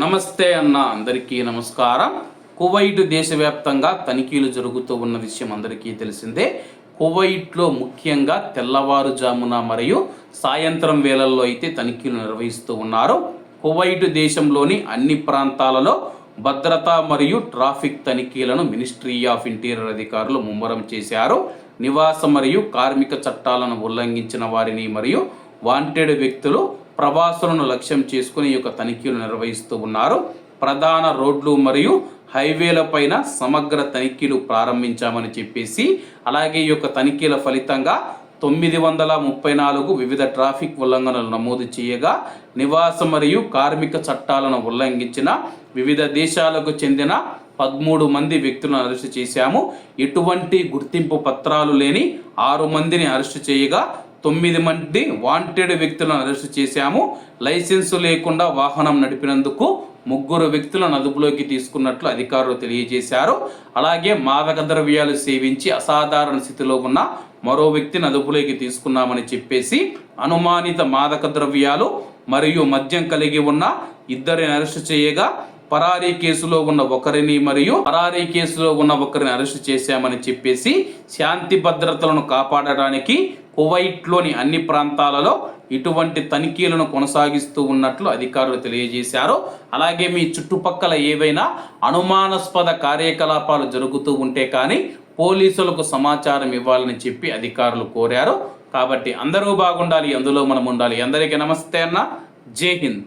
నమస్తే అన్న అందరికీ నమస్కారం. కువైట్ దేశవ్యాప్తంగా తనిఖీలు జరుగుతూ ఉన్న విషయం అందరికీ తెలిసిందే. కువైట్లో ముఖ్యంగా తెల్లవారుజామున మరియు సాయంత్రం వేళల్లో అయితే తనిఖీలు నిర్వహిస్తూ ఉన్నారు. కువైట్ దేశంలోని అన్ని ప్రాంతాలలో భద్రత మరియు ట్రాఫిక్ తనిఖీలను మినిస్ట్రీ ఆఫ్ ఇంటీరియర్ అధికారులు ముమ్మరం చేశారు. నివాస మరియు కార్మిక చట్టాలను ఉల్లంఘించిన వారిని మరియు వాంటెడ్ వ్యక్తులు ప్రవాసులను లక్ష్యం చేసుకుని ఈ యొక్క తనిఖీలు నిర్వహిస్తూ ఉన్నారు. ప్రధాన రోడ్లు మరియు హైవేలపైన సమగ్ర తనిఖీలు ప్రారంభించామని చెప్పేసి అలాగే ఈ యొక్క తనిఖీల ఫలితంగా తొమ్మిది వందల ముప్పై నాలుగు వివిధ ట్రాఫిక్ ఉల్లంఘనలు నమోదు చేయగా నివాస మరియు కార్మిక చట్టాలను ఉల్లంఘించిన వివిధ దేశాలకు చెందిన పదమూడు మంది వ్యక్తులను అరెస్టు చేశాము. ఎటువంటి గుర్తింపు పత్రాలు లేని ఆరు మందిని అరెస్టు చేయగా తొమ్మిది మంది వాంటెడ్ వ్యక్తులను అరెస్టు చేశాము. లైసెన్సు లేకుండా వాహనం నడిపినందుకు ముగ్గురు వ్యక్తులను అదుపులోకి తీసుకున్నట్లు అధికారులు తెలియజేశారు. అలాగే మాదక ద్రవ్యాలు సేవించి అసాధారణ స్థితిలో ఉన్న మరో వ్యక్తిని అదుపులోకి తీసుకున్నామని చెప్పేసి అనుమానిత మాదక ద్రవ్యాలు మరియు మద్యం కలిగి ఉన్న ఇద్దరిని అరెస్టు చేయగా పరారీ కేసులో ఉన్న ఒకరిని మరియు పరారీ కేసులో ఉన్న ఒకరిని అరెస్టు చేశామని చెప్పేసి శాంతి భద్రతలను కాపాడడానికి కువైట్లోని అన్ని ప్రాంతాలలో ఇటువంటి తనిఖీలను కొనసాగిస్తూ ఉన్నట్లు అధికారులు తెలియజేశారు. అలాగే మీ చుట్టుపక్కల ఏవైనా అనుమానాస్పద కార్యకలాపాలు జరుగుతూ ఉంటే కానీ పోలీసులకు సమాచారం ఇవ్వాలని చెప్పి అధికారులు కోరారు. కాబట్టి అందరూ బాగుండాలి అందులో మనం ఉండాలి. అందరికీ నమస్తే అన్న. జై హింద్.